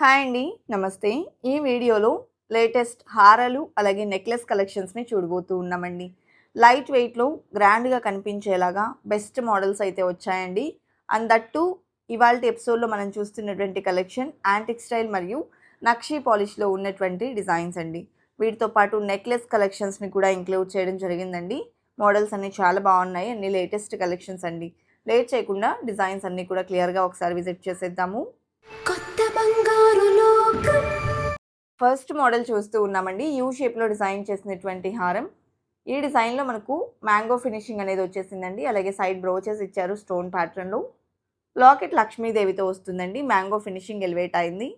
Hi అండి. నమస్తే. ఈ వీడియోలో లేటెస్ట్ హారాలు అలాగే నెక్లెస్ కలెక్షన్స్ని చూడబోతూ ఉన్నామండి. లైట్ వెయిట్లో గ్రాండ్గా కనిపించేలాగా బెస్ట్ మోడల్స్ అయితే వచ్చాయండి. అండ్ దట్టు ఇవాళ ఎపిసోడ్లో మనం చూస్తున్నటువంటి కలెక్షన్ యాంటిక్ స్టైల్ మరియు నక్షీ పాలిష్లో ఉన్నటువంటి డిజైన్స్ అండి. వీటితో పాటు నెక్లెస్ కలెక్షన్స్ని కూడా ఇంక్లూడ్ చేయడం జరిగిందండి. మోడల్స్ అన్నీ చాలా బాగున్నాయి. అన్ని లేటెస్ట్ కలెక్షన్స్ అండి. లేట్ చేయకుండా డిజైన్స్ అన్నీ కూడా క్లియర్గా ఒకసారి విజిట్ చేసేద్దాము. కొత్త బంగారు లోకం. ఫస్ట్ మోడల్ చూస్తూ ఉన్నామండి. యూ షేప్లో డిజైన్ చేసినటువంటి హారం. ఈ డిజైన్లో మనకు మ్యాంగో ఫినిషింగ్ అనేది వచ్చేసిందండి. అలాగే సైడ్ బ్రోచెస్ ఇచ్చారు స్టోన్ ప్యాటర్న్లో లాకెట్ లక్ష్మీదేవితో వస్తుందండి. మ్యాంగో ఫినిషింగ్ ఎలివేట్ అయింది.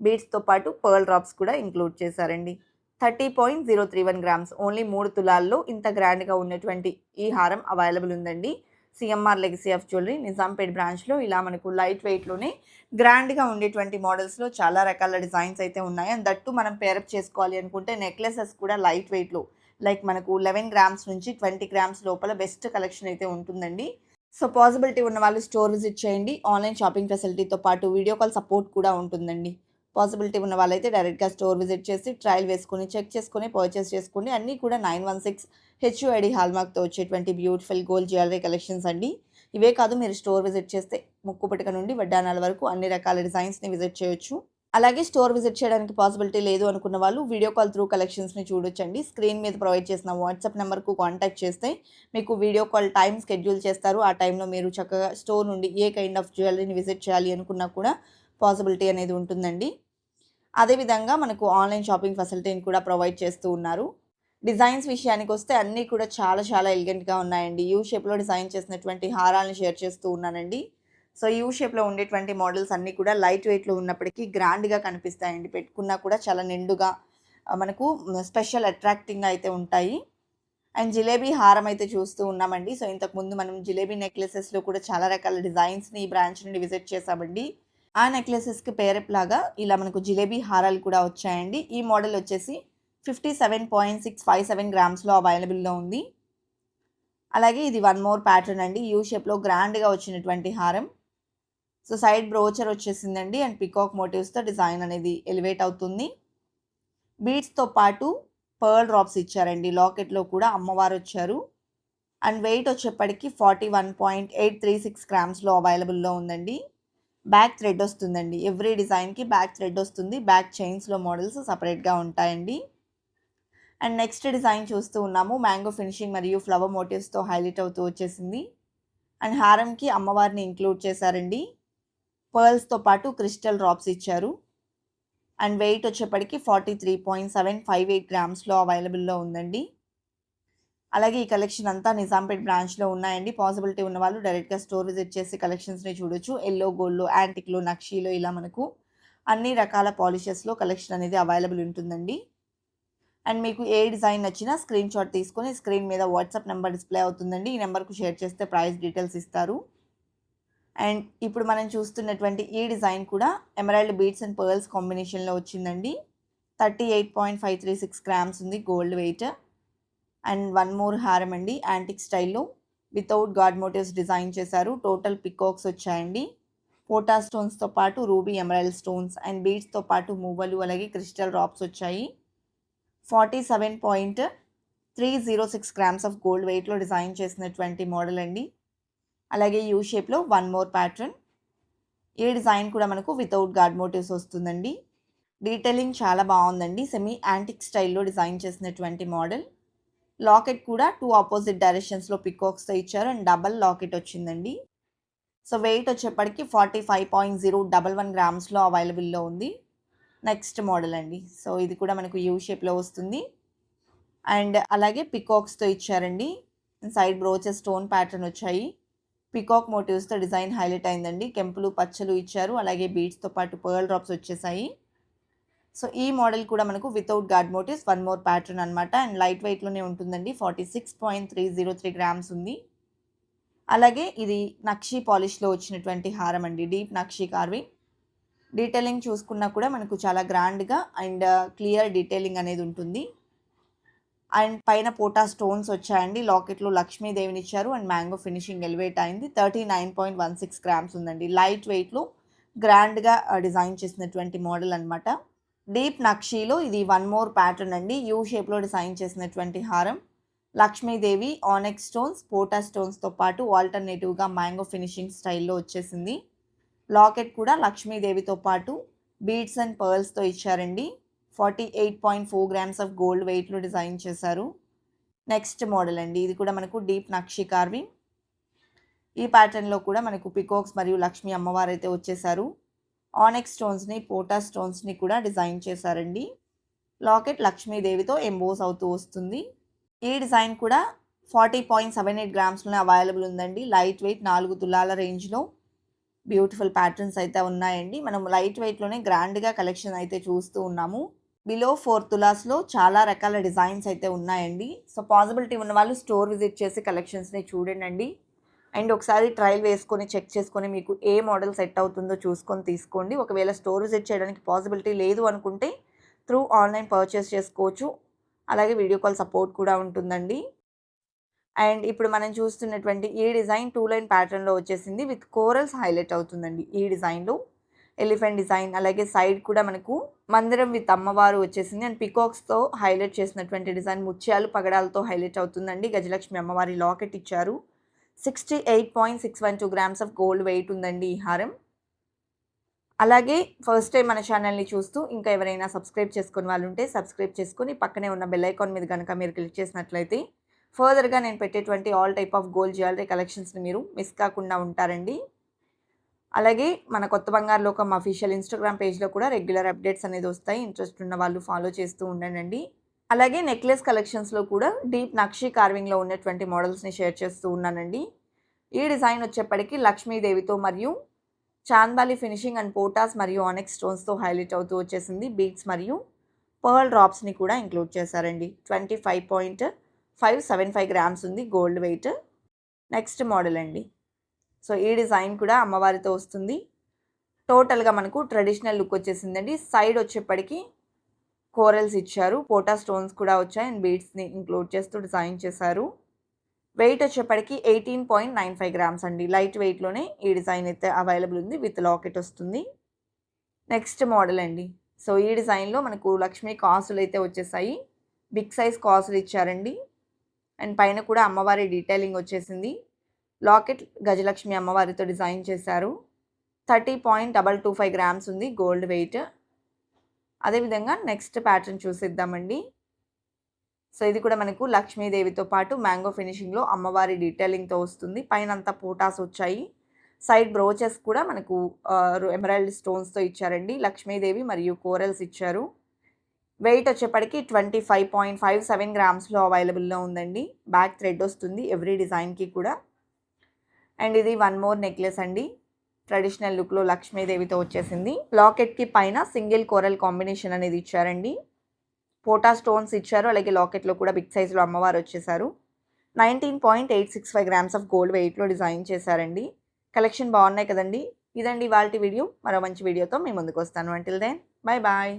బీడ్స్తో పాటు పర్ల్ డ్రాప్స్ కూడా ఇంక్లూడ్ చేశారండి. Thirty point zero three one grams only మూడు తులాల్లో ఇంత గ్రాండ్గా ఉన్నటువంటి ఈ హారం అవైలబుల్ ఉందండి. CMR legacy of jewellery Nizampet బ్రాంచ్లో ఇలా మనకు లైట్ వెయిట్లోనే గ్రాండ్గా ఉండేటువంటి మోడల్స్లో చాలా రకాల డిజైన్స్ అయితే ఉన్నాయి. అండ్ దట్టు మనం పేరప్ చేసుకోవాలి అనుకుంటే నెక్లెసెస్ కూడా లైట్ వెయిట్లో లైక్ మనకు లెవెన్ గ్రామ్స్ నుంచి ట్వంటీ గ్రామ్స్ లోపల బెస్ట్ కలెక్షన్ అయితే ఉంటుందండి. సో పాసిబిలిటీ ఉన్న వాళ్ళు స్టోర్ విజిట్ చేయండి. ఆన్లైన్ షాపింగ్ ఫెసిలిటీతో పాటు వీడియో కాల్ సపోర్ట్ కూడా ఉంటుందండి. పాసిబిలిటీ ఉన్న వాళ్ళైతే డైరెక్ట్గా స్టోర్ విజిట్ చేసి ట్రయల్ వేసుకొని చెక్ చేసుకొని పర్చేస్ చేసుకుని అన్నీ కూడా నైన్ వన్ సిక్స్ హెచ్యుఐడి హాల్మార్క్తో వచ్చేటువంటి బ్యూటిఫుల్ గోల్డ్ జ్యువెలరీ కలెక్షన్స్ అండి. ఇవే కాదు మీరు స్టోర్ విజిట్ చేస్తే ముక్కు పట్టుక నుండి వడ్డానాల వరకు అన్ని రకాల డిజైన్స్ని విజిట్ చేయొచ్చు. అలాగే స్టోర్ విజిట్ చేయడానికి పాసిబిలిటీ లేదు అనుకున్న వాళ్ళు వీడియో కాల్ త్రూ కలెక్షన్స్ని చూడొచ్చండి. స్క్రీన్ మీద ప్రొవైడ్ చేసిన వాట్సాప్ నెంబర్కు కాంటాక్ట్ చేస్తే మీకు వీడియో కాల్ టైం స్కెడ్యూల్ చేస్తారు. ఆ టైంలో మీరు చక్కగా స్టోర్ నుండి ఏ కైండ్ ఆఫ్ జ్యువెలరీని విజిట్ చేయాలి అనుకున్నా కూడా పాసిబిలిటీ అనేది ఉంటుందండి. అదేవిధంగా మనకు ఆన్లైన్ షాపింగ్ ఫెసిలిటీని కూడా ప్రొవైడ్ చేస్తూ ఉన్నారు. డిజైన్స్ విషయానికి వస్తే అన్నీ కూడా చాలా చాలా ఎలిగెంట్గా ఉన్నాయండి. యూ షేప్లో డిజైన్ చేసినటువంటి హారాలను షేర్ చేస్తూ ఉన్నానండి. సో యూ షేప్లో ఉండేటువంటి మోడల్స్ అన్నీ కూడా లైట్ వెయిట్లో ఉన్నప్పటికీ గ్రాండ్గా కనిపిస్తాయండి. పెట్టుకున్నా కూడా చాలా నిండుగా మనకు స్పెషల్ అట్రాక్టింగ్ అయితే ఉంటాయి. అండ్ జిలేబీ హారం అయితే చూస్తూ ఉన్నామండి. సో ఇంతకుముందు మనం జిలేబీ నెక్లెసెస్లో కూడా చాలా రకాల డిజైన్స్ని ఈ బ్రాంచ్ నుండి విజిట్ చేసామండి ఆ నెక్లెసెస్కి పేరప్ లాగా ఇలా మనకు జిలేబీ హారాలు కూడా వచ్చాయండి. ఈ మోడల్ వచ్చేసి fifty seven point six five seven గ్రామ్స్లో అవైలబుల్లో ఉంది. అలాగే ఇది వన్ మోర్ ప్యాటర్న్ అండి. యూ షేప్లో గ్రాండ్గా వచ్చినటువంటి హారం. సో సైడ్ బ్రోచర్ వచ్చేసిందండి. అండ్ పికాక్ మోటివ్స్తో డిజైన్ అనేది ఎలివేట్ అవుతుంది. బీడ్స్తో పాటు పర్ల్ డ్రాప్స్ ఇచ్చారండి. లాకెట్లో కూడా అమ్మవారు వచ్చారు. అండ్ వెయిట్ వచ్చేప్పటికి forty one point eight three six గ్రామ్స్లో అవైలబుల్లో ఉందండి. బ్యాక్ థ్రెడ్ వస్తుందండి. ఎవ్రీ డిజైన్కి బ్యాక్ థ్రెడ్ వస్తుంది. బ్యాక్ చైన్స్లో మోడల్స్ సపరేట్గా ఉంటాయండి. అండ్ నెక్స్ట్ డిజైన్ చూస్తూ ఉన్నాము. మ్యాంగో ఫినిషింగ్ మరియు ఫ్లవర్ మోటివ్స్తో హైలైట్ అవుతూ వచ్చేసింది. అండ్ హారంకి అమ్మవారిని ఇంక్లూడ్ చేశారండి. పర్ల్స్తో పాటు క్రిస్టల్ డ్రాప్స్ ఇచ్చారు. అండ్ వెయిట్ వచ్చేప్పటికి forty three point seven five eight గ్రామ్స్లో అవైలబుల్లో ఉందండి. అలాగే ఈ కలెక్షన్ అంతా నిజాంపేట్ బ్రాంచ్లో ఉన్నాయండి. పాసిబిలిటీ ఉన్న వాళ్ళు డైరెక్ట్గా స్టోర్ విజిట్ చేసి కలెక్షన్స్ని చూడొచ్చు. ఎల్లో గోల్డ్లో యాంటిక్లో నక్షీలో ఇలా మనకు అన్ని రకాల పాలిషెస్లో కలెక్షన్ అనేది అవైలబుల్ ఉంటుందండి. అండ్ మీకు ఏ డిజైన్ నచ్చినా స్క్రీన్ షాట్ తీసుకొని స్క్రీన్ మీద వాట్సాప్ నెంబర్ డిస్ప్లే అవుతుందండి. ఈ నెంబర్కు షేర్ చేస్తే ప్రైస్ డీటెయిల్స్ ఇస్తారు. అండ్ ఇప్పుడు మనం చూస్తున్నటువంటి ఈ డిజైన్ కూడా ఎమరాల్డ్ బీడ్స్ అండ్ పర్ల్స్ కాంబినేషన్లో వచ్చిందండి. Thirty eight point five three six grams ఉంది gold weight and one more హారం అండి యాంటిక్ స్టైల్లో. వితౌట్ గాడ్ మోటివ్స్ డిజైన్ చేశారు. టోటల్ పికాక్స్ వచ్చాయండి. పోటా స్టోన్స్తో పాటు రూబీ ఎమరాయిల్ స్టోన్స్ అండ్ బీడ్స్తో పాటు మూవలు అలాగే క్రిస్టల్ రాప్స్ వచ్చాయి. Forty seven point three zero six grams of gold వెయిట్లో డిజైన్ చేసినటువంటి మోడల్ అండి. అలాగే యూ షేప్లో వన్ మోర్ ప్యాటర్న్. ఈ డిజైన్ కూడా మనకు వితౌట్ గాడ్ మోటివ్స్ వస్తుందండి. డీటెయిలింగ్ చాలా బాగుందండి. సెమీ యాంటిక్ స్టైల్లో డిజైన్ చేసినటువంటి మోడల్. లాకెట్ కూడా టూ ఆపోజిట్ డైరెక్షన్స్లో పికాక్స్తో ఇచ్చారు అండ్ డబల్ లాకెట్ వచ్చిందండి. సో వెయిట్ వచ్చేప్పటికి forty five point zero double one గ్రామ్స్లో అవైలబుల్లో ఉంది. నెక్స్ట్ మోడల్ అండి. సో ఇది కూడా మనకు యూ షేప్లో వస్తుంది. అండ్ అలాగే పికాక్స్తో ఇచ్చారండి. సైడ్ బ్రోచెస్ స్టోన్ ప్యాటర్న్ వచ్చాయి. పికాక్ మోటివ్స్తో డిజైన్ హైలైట్ అయిందండి. కెంపులు పచ్చలు ఇచ్చారు. అలాగే బీడ్స్తో పాటు పర్ల్ డ్రాప్స్ వచ్చేసాయి. సో ఈ మోడల్ కూడా మనకు without god motifs one more pattern అనమాట అండ్ లైట్ వెయిట్లోనే ఉంటుందండి. Forty six point three zero three grams ఉంది. అలాగే ఇది నక్షీ పాలిష్లో వచ్చినటువంటి హారం అండి డీప్ నక్షీ కార్వింగ్ డీటెయిలింగ్ చూసుకున్నా కూడా మనకు చాలా గ్రాండ్గా అండ్ క్లియర్ డీటెయిలింగ్ అనేది ఉంటుంది. అండ్ పైన పోటా స్టోన్స్ వచ్చాయండి. లాకెట్లో లక్ష్మీదేవిని ఇచ్చారు. అండ్ మ్యాంగో ఫినిషింగ్ ఎలివేట్ అయింది. Thirty nine point one six grams ఉందండి. లైట్ వెయిట్లో గ్రాండ్గా డిజైన్ చేసినటువంటి మోడల్ అనమాట డీప్ నక్షీలో ఇది వన్ మోర్ ప్యాటర్న్ అండి. యూ షేప్లో డిజైన్ చేసినటువంటి హారం. లక్ష్మీదేవి ఆనెక్స్ స్టోన్స్ పోటా స్టోన్స్తో పాటు ఆల్టర్నేటివ్గా మ్యాంగో ఫినిషింగ్ స్టైల్లో వచ్చేసింది. లాకెట్ కూడా లక్ష్మీదేవితో పాటు బీడ్స్ అండ్ పర్ల్స్తో ఇచ్చారండి. Forty eight point four grams of gold వెయిట్లో డిజైన్ చేశారు. నెక్స్ట్ మోడల్ అండి. ఇది కూడా మనకు డీప్ నక్షి కార్వింగ్ ఈ ప్యాటర్న్లో కూడా మనకు పికోక్స్ మరియు లక్ష్మీ అమ్మవారు అయితే వచ్చేసారు. ఆనెక్స్ స్టోన్స్ని పోటా స్టోన్స్ని కూడా డిజైన్ చేశారండి. లాకెట్ లక్ష్మీదేవితో ఎంబోస్ అవుతూ వస్తుంది. ఈ డిజైన్ కూడా ఫార్టీ పాయింట్ సెవెన్ ఎయిట్ గ్రామ్స్లోనే అవైలబుల్ ఉందండి. లైట్ వెయిట్ నాలుగు తులాల రేంజ్లో బ్యూటిఫుల్ ప్యాటర్న్స్ అయితే ఉన్నాయండి. మనం లైట్ వెయిట్లోనే గ్రాండ్గా కలెక్షన్ అయితే చూస్తూ ఉన్నాము. బిలో ఫోర్ తులాస్లో చాలా రకాల డిజైన్స్ అయితే ఉన్నాయండి. సో పాసిబిలిటీ ఉన్న వాళ్ళు స్టోర్ విజిట్ చేసి కలెక్షన్స్ని చూడండి అండ్ ఒకసారి ట్రయల్ వేసుకొని చెక్ చేసుకొని మీకు ఏ మోడల్ సెట్ అవుతుందో చూసుకొని తీసుకోండి. ఒకవేళ స్టోర్ విజిట్ చేయడానికి పాసిబిలిటీ లేదు అనుకుంటే త్రూ ఆన్లైన్ పర్చేస్ చేసుకోవచ్చు. అలాగే వీడియో కాల్ సపోర్ట్ కూడా ఉంటుందండి. అండ్ ఇప్పుడు మనం చూస్తున్నటువంటి ఈ డిజైన్ టూ లైన్ ప్యాటర్న్లో వచ్చేసింది. విత్ కోరల్స్ హైలైట్ అవుతుందండి ఈ డిజైన్లో. ఎలిఫెంట్ డిజైన్ అలాగే సైడ్ కూడా మనకు మందిరం విత్ అమ్మవారు వచ్చేసింది. అండ్ పికాక్స్తో హైలైట్ చేసినటువంటి డిజైన్ ముత్యాలు పగడాలతో హైలైట్ అవుతుందండి. గజలక్ష్మి అమ్మవారి లాకెట్ ఇచ్చారు. Sixty eight point six one two grams of gold weight ఉందండి ఈ హారం. అలాగే ఫస్ట్ టైం మన ఛానల్ని చూస్తూ ఇంకా ఎవరైనా సబ్స్క్రైబ్ చేసుకుని వాళ్ళు ఉంటే సబ్స్క్రైబ్ చేసుకుని పక్కనే ఉన్న బెల్ ఐకాన్ మీద కనుక మీరు క్లిక్ చేసినట్లయితే ఫర్దర్గా నేను పెట్టేటువంటి all type of gold jewellery కలెక్షన్స్ని మీరు మిస్ కాకుండా ఉంటారండి. అలాగే మన కొత్త బంగారు లోకం అఫీషియల్ ఇన్స్టాగ్రామ్ పేజ్లో కూడా రెగ్యులర్ అప్డేట్స్ అనేది వస్తాయి. ఇంట్రెస్ట్ ఉన్న వాళ్ళు ఫాలో చేస్తూ ఉండండి అలాగే నెక్లెస్ కలెక్షన్స్లో కూడా డీప్ నక్షి కార్వింగ్లో ఉన్నటువంటి మోడల్స్ని షేర్ చేస్తూ ఉన్నానండి. ఈ డిజైన్ వచ్చేప్పటికి లక్ష్మీదేవితో మరియు చాందాలి ఫినిషింగ్ అండ్ పోటాస్ మరియు ఆనెక్స్ స్టోన్స్తో హైలైట్ అవుతూ వచ్చేసింది. బీట్స్ మరియు పర్ల్ డ్రాప్స్ని కూడా ఇంక్లూడ్ చేశారండి. Twenty five point five seven five grams ఉంది గోల్డ్ వెయిట్. నెక్స్ట్ మోడల్ అండి. సో ఈ డిజైన్ కూడా అమ్మవారితో వస్తుంది. టోటల్గా మనకు ట్రెడిషనల్ లుక్ వచ్చేసిందండి. సైడ్ వచ్చేప్పటికి కోరల్స్ ఇచ్చారు. పోటా స్టోన్స్ కూడా వచ్చాయి. అండ్ బీడ్స్ని ఇంక్లూడ్ చేస్తూ డిజైన్ చేశారు. వెయిట్ వచ్చేప్పటికి eighteen point nine five grams అండి. లైట్ వెయిట్లోనే ఈ డిజైన్ అయితే అవైలబుల్ ఉంది. విత్ లాకెట్ వస్తుంది. నెక్స్ట్ మోడల్ అండి. సో ఈ డిజైన్లో మనకు లక్ష్మీ కాసులు అయితే వచ్చేసాయి. బిగ్ సైజ్ కాసులు ఇచ్చారండి. అండ్ పైన కూడా అమ్మవారి డీటెయిలింగ్ వచ్చేసింది. లాకెట్ గజలక్ష్మి అమ్మవారితో డిజైన్ చేశారు. Thirty point double two five grams ఉంది గోల్డ్ వెయిట్. అదేవిధంగా నెక్స్ట్ ప్యాటర్న్ చూసిద్దామండి. సో ఇది కూడా మనకు లక్ష్మీదేవితో పాటు మ్యాంగో ఫినిషింగ్లో అమ్మవారి డీటెయిలింగ్తో వస్తుంది. పైన అంతా పోటాస్ వచ్చాయి. సైడ్ బ్రోచెస్ కూడా మనకు ఎమరాల్డ్ స్టోన్స్తో ఇచ్చారండి. లక్ష్మీదేవి మరియు కోరల్స్ ఇచ్చారు. వెయిట్ వచ్చేప్పటికి twenty five point five seven గ్రామ్స్లో అవైలబుల్లో ఉందండి. బ్యాక్ థ్రెడ్ వస్తుంది ఎవ్రీ డిజైన్కి కూడా. అండ్ ఇది వన్ మోర్ నెక్లెస్ అండి. ట్రెడిషనల్ లుక్లో లక్ష్మీదేవితో వచ్చేసింది. లాకెట్కి పైన సింగిల్ కోరల్ కాంబినేషన్ అనేది ఇచ్చారండి. పోటా స్టోన్స్ ఇచ్చారు. అలాగే లాకెట్లో కూడా బిగ్ సైజులో అమ్మవారు వచ్చేసారు. Nineteen point eight six five grams of gold వెయిట్లో డిజైన్ చేశారండి. కలెక్షన్ బాగున్నాయి కదండి. ఇదండి వాళ్ళ వీడియో. మరో మంచి వీడియోతో మేము ముందుకు వస్తాను. Until then bye bye